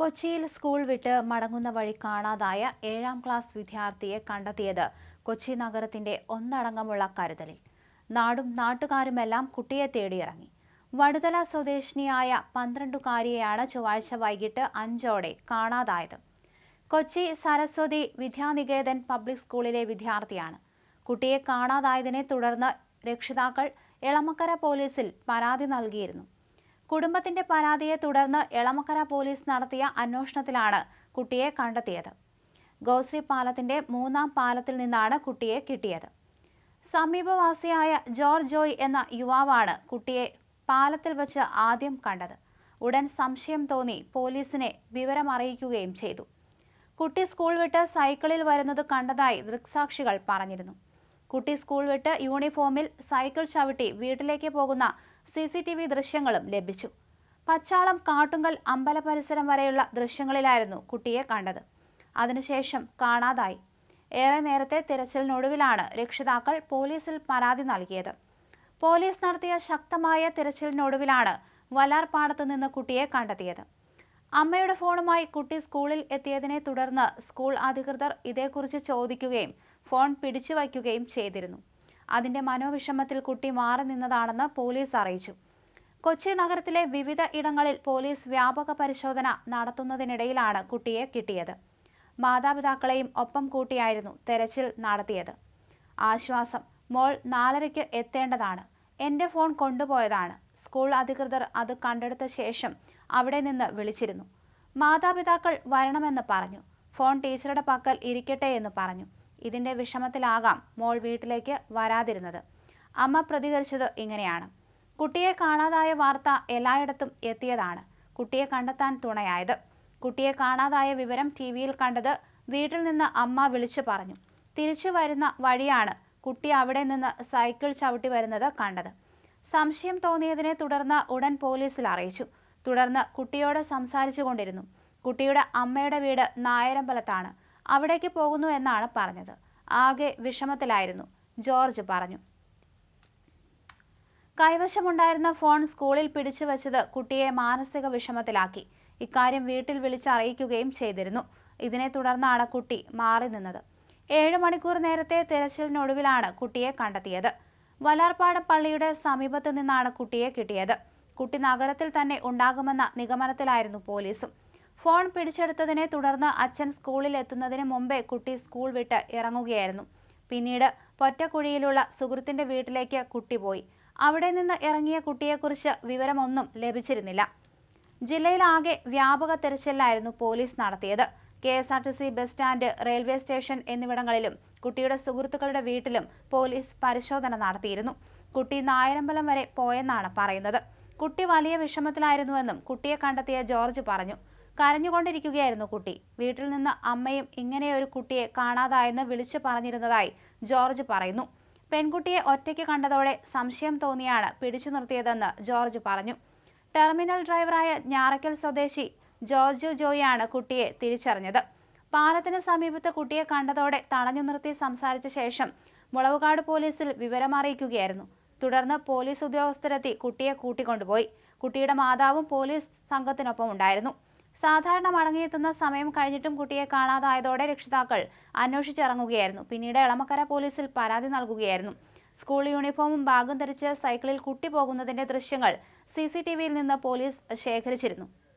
കൊച്ചിയിൽ സ്കൂൾ വിട്ട് മടങ്ങുന്ന വഴി കാണാതായ ഏഴാം ക്ലാസ് വിദ്യാർത്ഥിയെ കണ്ടെത്തിയത് കൊച്ചി നഗരത്തിന്റെ ഒന്നടങ്കമുള്ള കരുതലിൽ. നാടും നാട്ടുകാരുമെല്ലാം കുട്ടിയെ തേടിയിറങ്ങി. വടുതല സ്വദേശിനിയായ പന്ത്രണ്ടുകാരിയെയാണ് ചൊവ്വാഴ്ച വൈകിട്ട് അഞ്ചോടെ കാണാതായത്. കൊച്ചി സരസ്വതി വിദ്യാനികേതൻ പബ്ലിക് സ്കൂളിലെ വിദ്യാർത്ഥിയാണ്. കുട്ടിയെ കാണാതായതിനെ തുടർന്ന് രക്ഷിതാക്കൾ എളമക്കര പോലീസിൽ പരാതി നൽകിയിരുന്നു. കുടുംബത്തിന്റെ പരാതിയെ തുടർന്ന് എളമക്കര പോലീസ് നടത്തിയ അന്വേഷണത്തിലാണ് കുട്ടിയെ കണ്ടെത്തിയത്. ഗോശ്രീ പാലത്തിന്റെ മൂന്നാം പാലത്തിൽ നിന്നാണ് കുട്ടിയെ കിട്ടിയത്. സമീപവാസിയായ ജോർജ് ജോയ് എന്ന യുവാവാണ് കുട്ടിയെ പാലത്തിൽ വച്ച് ആദ്യം കണ്ടത്. ഉടൻ സംശയം തോന്നി പോലീസിനെ വിവരമറിയിക്കുകയും ചെയ്തു. കുട്ടി സ്കൂൾ വിട്ട് സൈക്കിളിൽ വരുന്നത് കണ്ടതായി ദൃക്സാക്ഷികൾ പറഞ്ഞിരുന്നു. കുട്ടി സ്കൂൾ വിട്ട് യൂണിഫോമിൽ സൈക്കിൾ ചവിട്ടി വീട്ടിലേക്ക് പോകുന്ന സി സി ടി വി ദൃശ്യങ്ങളും ലഭിച്ചു. പച്ചാളം കാട്ടുങ്കൽ അമ്പല പരിസരം വരെയുള്ള ദൃശ്യങ്ങളിലായിരുന്നു കുട്ടിയെ കണ്ടത്. അതിനുശേഷം കാണാതായി. ഏറെ നേരത്തെ തിരച്ചിലിനൊടുവിലാണ് രക്ഷിതാക്കൾ പോലീസിൽ പരാതി നൽകിയത്. പോലീസ് നടത്തിയ ശക്തമായ തിരച്ചിലിനൊടുവിലാണ് വലാർപാടത്ത് നിന്ന് കുട്ടിയെ കണ്ടെത്തിയത്. അമ്മയുടെ ഫോണുമായി കുട്ടി സ്കൂളിൽ എത്തിയതിനെ തുടർന്ന് സ്കൂൾ അധികൃതർ ഇതേക്കുറിച്ച് ചോദിക്കുകയും ഫോൺ പിടിച്ചു വയ്ക്കുകയും ചെയ്തിരുന്നു. അതിന്റെ മനോവിഷമത്തിൽ കുട്ടി മാറി നിന്നതാണെന്ന് പോലീസ് അറിയിച്ചു. കൊച്ചി നഗരത്തിലെ വിവിധ ഇടങ്ങളിൽ പോലീസ് വ്യാപക പരിശോധന നടത്തുന്നതിനിടയിലാണ് കുട്ടിയെ കിട്ടിയത്. മാതാപിതാക്കളെയും ഒപ്പം കൂട്ടിയായിരുന്നു തെരച്ചിൽ നടത്തിയത്. ആശ്വാസം മോൾ നാലരയ്ക്ക് എത്തേണ്ടതാണ്. എന്റെ ഫോൺ കൊണ്ടുപോയതാണ്. സ്കൂൾ അധികൃതർ അത് കണ്ടെടുത്ത ശേഷം അവിടെ നിന്ന് വിളിച്ചിരുന്നു. മാതാപിതാക്കൾ വരണമെന്ന് പറഞ്ഞു. ഫോൺ ടീച്ചറുടെ പക്കൽ ഇരിക്കട്ടെ എന്ന് പറഞ്ഞു. ഇതിന്റെ വിഷമത്തിലാകാം മോൾ വീട്ടിലേക്ക് വരാതിരുന്നത്. അമ്മ പ്രതികരിച്ചത് ഇങ്ങനെയാണ്. കുട്ടിയെ കാണാതായ വാർത്ത എല്ലായിടത്തും എത്തിയതാണ്. കുട്ടിയെ കണ്ടെത്താൻ തുണയായത്. കുട്ടിയെ കാണാതായ വിവരം ടി വിയിൽ കണ്ടത് വീട്ടിൽ നിന്ന് അമ്മ വിളിച്ചു പറഞ്ഞു. തിരിച്ചു വരുന്ന വഴിയാണ് കുട്ടി അവിടെ നിന്ന് സൈക്കിൾ ചവിട്ടി വരുന്നത് കണ്ടത്. സംശയം തോന്നിയതിനെ തുടർന്ന് ഉടൻ പോലീസിൽ അറിയിച്ചു. തുടർന്ന് കുട്ടിയോട് സംസാരിച്ചു കൊണ്ടിരുന്നു. കുട്ടിയുടെ അമ്മയുടെ വീട് നായരമ്പലത്താണ്. അവിടേക്ക് പോകുന്നു എന്നാണ് പറഞ്ഞത്. ആകെ വിഷമത്തിലായിരുന്നു. ജോർജ് പറഞ്ഞു. കൈവശമുണ്ടായിരുന്ന ഫോൺ സ്കൂളിൽ പിടിച്ചു വച്ചത് കുട്ടിയെ മാനസിക വിഷമത്തിലാക്കി. ഇക്കാര്യം വീട്ടിൽ വിളിച്ചറിയിക്കുകയും ചെയ്തിരുന്നു. ഇതിനെ തുടർന്നാണ് കുട്ടി മാറി നിന്നത്. ഏഴ് മണിക്കൂർ നേരത്തെ തിരച്ചിലിനൊടുവിലാണ് കുട്ടിയെ കണ്ടെത്തിയത്. വലാർപാടം പള്ളിയുടെ സമീപത്ത് നിന്നാണ് കുട്ടിയെ കിട്ടിയത്. കുട്ടി നഗരത്തിൽ തന്നെ ഉണ്ടാകുമെന്ന നിഗമനത്തിലായിരുന്നു പോലീസും. ഫോൺ പിടിച്ചെടുത്തതിനെ തുടർന്ന് അച്ഛൻ സ്കൂളിൽ എത്തുന്നതിന് മുമ്പേ കുട്ടി സ്കൂൾ വിട്ട് ഇറങ്ങുകയായിരുന്നു. പിന്നീട് പൊറ്റക്കുഴിയിലുള്ള സുഹൃത്തിന്റെ വീട്ടിലേക്ക് കുട്ടി പോയി. അവിടെ നിന്ന് ഇറങ്ങിയ കുട്ടിയെക്കുറിച്ച് വിവരമൊന്നും ലഭിച്ചിരുന്നില്ല. ജില്ലയിലാകെ വ്യാപക തെരച്ചിലായിരുന്നു പോലീസ് നടത്തിയത്. K S R T C bus stand railway station എന്നിവിടങ്ങളിലും കുട്ടിയുടെ സുഹൃത്തുക്കളുടെ വീട്ടിലും പോലീസ് പരിശോധന നടത്തിയിരുന്നു. കുട്ടി നായരമ്പലം വരെ പോയെന്നാണ് പറയുന്നത്. കുട്ടി വലിയ വിഷമത്തിലായിരുന്നുവെന്നും കുട്ടിയെ കണ്ടെത്തിയ ജോർജ് പറഞ്ഞു. കരഞ്ഞുകൊണ്ടിരിക്കുകയായിരുന്നു കുട്ടി. വീട്ടിൽ നിന്ന് അമ്മയും ഒരു കുട്ടിയെ കാണാതായെന്ന് വിളിച്ചു പറഞ്ഞിരുന്നതായി ജോർജ് പറയുന്നു. പെൺകുട്ടിയെ ഒറ്റയ്ക്ക് കണ്ടതോടെ സംശയം തോന്നിയാണ് പിടിച്ചു നിർത്തിയതെന്ന് ജോർജ് പറഞ്ഞു. ടെർമിനൽ ഡ്രൈവറായ ഞാറയ്ക്കൽ സ്വദേശി ജോർജ് ജോയിയാണ് കുട്ടിയെ തിരിച്ചറിഞ്ഞത്. പാലത്തിന് സമീപത്ത് കുട്ടിയെ കണ്ടതോടെ തടഞ്ഞു നിർത്തി സംസാരിച്ച ശേഷം മുളവുകാട് പോലീസിൽ വിവരമറിയിക്കുകയായിരുന്നു തുടർന്ന് പോലീസ് ഉദ്യോഗസ്ഥരെത്തി കുട്ടിയെ കൂട്ടിക്കൊണ്ടുപോയി. കുട്ടിയുടെ മാതാവും പോലീസ് സംഘത്തിനൊപ്പം ഉണ്ടായിരുന്നു സാധാരണ മടങ്ങിയെത്തുന്ന സമയം കഴിഞ്ഞിട്ടും കുട്ടിയെ കാണാതായതോടെ രക്ഷിതാക്കൾ അന്വേഷിച്ചിറങ്ങുകയായിരുന്നു. പിന്നീട് എളമക്കര പോലീസിൽ പരാതി നൽകുകയായിരുന്നു. സ്കൂൾ യൂണിഫോമും ബാഗും ധരിച്ച് സൈക്കിളിൽ കുട്ടി പോകുന്നതിന്റെ ദൃശ്യങ്ങൾ സി നിന്ന് പോലീസ് ശേഖരിച്ചിരുന്നു.